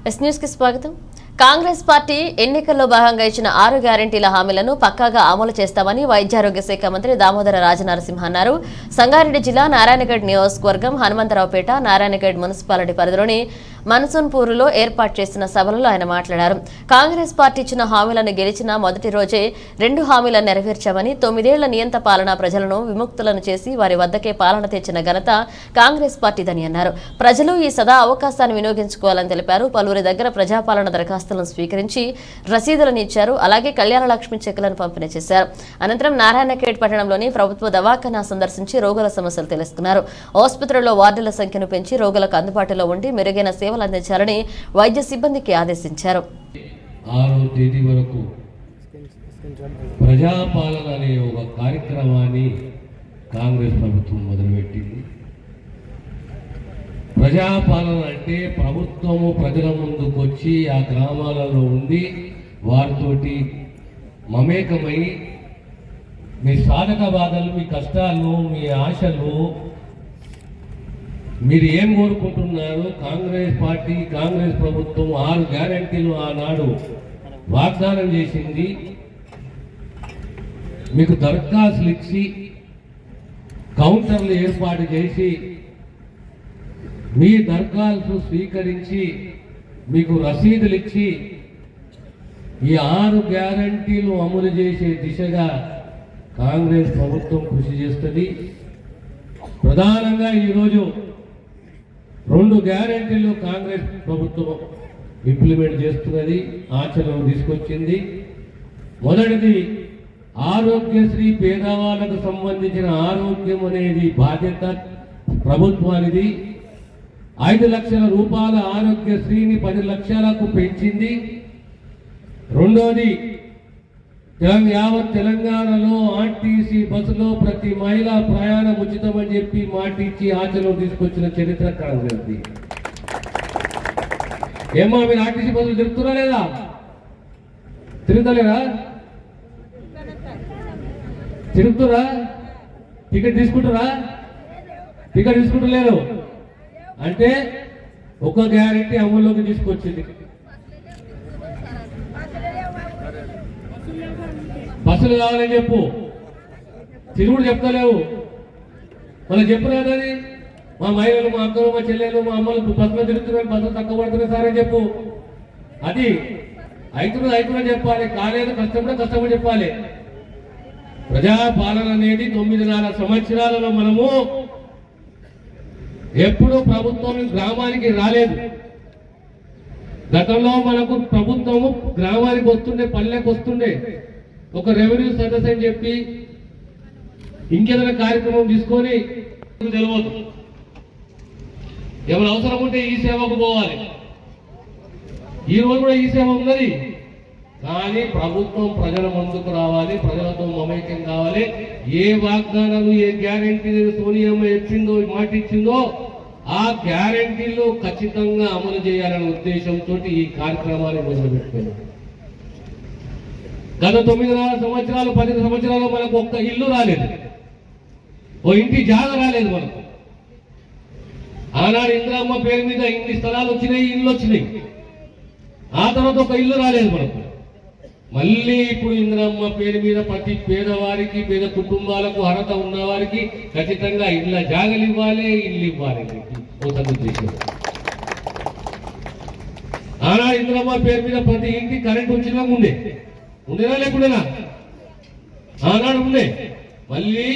Yes news కి స్వాగతం Congress party ఎన్నికల్లో భాగంగా ఇచ్చిన ఆరు గ్యారంటీల హామీలను పక్కాగా అమలు చేస్తామని వైద్యారోగ్య శాఖ మంత్రి దామోదర రాజనరసింహ అన్నారు. సంగారెడ్డి జిల్లా నారాయణగఢ్ నియోజకవర్గం హనుమంతరావుపేట నారాయణగఢ్ మున్సిపాలిటీ పరిధిలోని మన్సూన్పూర్లో ఏర్పాటు చేసిన సభలలో ఆయన మాట్లాడారు. కాంగ్రెస్ పార్టీ ఇచ్చిన హామీలను గెలిచిన మొదటి రోజే రెండు హామీలను నెరవేర్చామని తొమ్మిదేళ్ళ నియంత పాలన ప్రజలను విముక్తులను చేసి వారి వద్దకే పాలన తెచ్చిన ఘనత కాంగ్రెస్ పార్టీదని అన్నారు. ప్రజలు ఈ సదా అవకాశాన్ని వినియోగించుకోవాలని తెలిపారు. పలువురి దగ్గర ప్రజాపాలన దరఖాస్తు దరఖాస్తులను స్వీకరించి రసీదులను ఇచ్చారు. అలాగే కళ్యాణ లక్ష్మి చెక్కులను పంపిణీ చేశారు. అనంతరం నారాయణఖేడ్ పట్టణంలోని ప్రభుత్వ దవాఖానా సందర్శించి రోగుల సమస్యలు తెలుసుకున్నారు. ఆసుపత్రుల్లో వార్డుల సంఖ్యను పెంచి రోగులకు అందుబాటులో ఉండి మెరుగైన సేవలు అందించాలని వైద్య సిబ్బందికి ఆదేశించారు. ప్రజాపాలన అనే ఒక కార్యక్రమాన్ని కాంగ్రెస్ ప్రభుత్వం మొదలుపెట్టింది. ప్రజాపాలన అంటే ప్రభుత్వము ప్రజల ముందుకు వచ్చి ఆ గ్రామాలలో ఉండి వారితోటి మమేకమై మీ సాధక బాధలు మీ కష్టాలు మీ ఆశలు మీరు ఏం కోరుకుంటున్నారు కాంగ్రెస్ పార్టీ కాంగ్రెస్ ప్రభుత్వం ఆరు గ్యారంటీలు ఆనాడు వాగ్దానం చేసింది. మీకు దరఖాస్తులు ఇచ్చి కౌంటర్లు ఏర్పాటు చేసి మీ దరఖాస్తు స్వీకరించి మీకు రసీదులు ఇచ్చి ఈ ఆరు గ్యారంటీలు అమలు చేసే దిశగా కాంగ్రెస్ ప్రభుత్వం కృషి చేస్తుంది. ప్రధానంగా ఈరోజు రెండు గ్యారంటీలు కాంగ్రెస్ ప్రభుత్వం ఇంప్లిమెంట్ చేస్తున్నది ఆచరణకు తీసుకొచ్చింది. మొదటిది ఆరోగ్యశ్రీ పేదవాళ్ళకు సంబంధించిన ఆరోగ్యం అనేది బాధ్యత ప్రభుత్వానిది. ఐదు లక్షల రూపాయల ఆరోగ్యశ్రీని పది లక్షలకు పెంచింది. రెండోది యావత్ తెలంగాణలో ఆర్టీసీ బస్సులో ప్రతి మహిళ ప్రయాణం ఉచితమని చెప్పి మాటిచ్చి ఆచరణ తీసుకొచ్చిన చరిత్ర కాంగ్రెస్ది ఏమో మీరు ఆర్టీసీ బస్సులు తిరుగుతున్నా లేదా? తిరుగుతలేరా? తిరుగుతురా టికెట్ తీసుకుంటారా టికెట్ తీసుకుంటలేరు. అంటే ఒక గ్యారెంటీ అమల్లోకి తీసుకొచ్చింది. బస్సులు కావాలని చెప్పు. తిరుగుడు చెప్తలేవు. మనం చెప్పలేదు మా మహిళలు మా అక్కలు మా చెల్లెలు మా అమ్మలు బస్సులో తిరుగుతున్నారు బస్సులు తక్కువ పడుతున్నాయి సార్ అని చెప్పు. అది రైతులు రైతులు చెప్పాలి కాలేదు కష్టపడే కష్టపడి చెప్పాలి. ప్రజాపాలన అనేది తొమ్మిదిన్నర సంవత్సరాలలో మనము ఎప్పుడు ప్రభుత్వం గ్రామానికి రాలేదు. గతంలో మనకు ప్రభుత్వము గ్రామానికి వస్తుండే పల్లెకి వస్తుండే. ఒక రెవెన్యూ సదస్సు అని చెప్పి ఇంకేదైనా కార్యక్రమం తీసుకొని తెలియదు ఎవరు అవసరం ఉంటే ఈ సేవకు పోవాలి. ఈ రోజు కూడా ఈ సేవ ఉన్నది. కానీ ప్రభుత్వం ప్రజల ముందుకు రావాలి ప్రజలతో మమేకం కావాలి. ఏ వాగ్దానాలు ఏ గ్యారెంటీ సోనియమ్మ చెప్పిందో మాట ఇచ్చిందో ఆ గ్యారెంటీలు ఖచ్చితంగా అమలు చేయాలనే ఉద్దేశంతో ఈ కార్యక్రమాన్ని మొదలుపెట్టుకున్నాం గత తొమ్మిదిన్నర సంవత్సరాలు పది సంవత్సరాలు మనకు ఒక్క ఇల్లు రాలేదు. ఓ ఇంటి జాగ రాలేదు మనకు. ఆనాడు ఇంద్రమ్మ పేరు మీద ఇన్ని స్థలాలు వచ్చినాయి ఇల్లు వచ్చినాయి. ఆ తర్వాత ఒక ఇల్లు రాలేదు మనకు. మళ్ళీ ఇప్పుడు ఇంద్రమ్మ పేరు మీద ప్రతి పేదవారికి పేద కుటుంబాలకు అర్హత ఉన్న వారికి ఖచ్చితంగా ఇళ్ళ జాగలు ఇవ్వాలి ఇల్లు ఇవ్వాలి ఉద్దేశం ఆనా ఇంద్రమ్మ పేరు మీద ప్రతి ఇంటి కరెంట్ వచ్చినా ఉండే ఉండేనా లేకుండా ఆనాడు ఉండే మళ్ళీ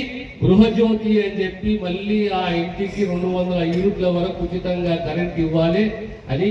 గృహజ్యోతి అని చెప్పి మళ్ళీ ఆ ఇంటికి రెండు వందల యూనిట్ల వరకు ఉచితంగా కరెంట్ ఇవ్వాలి అని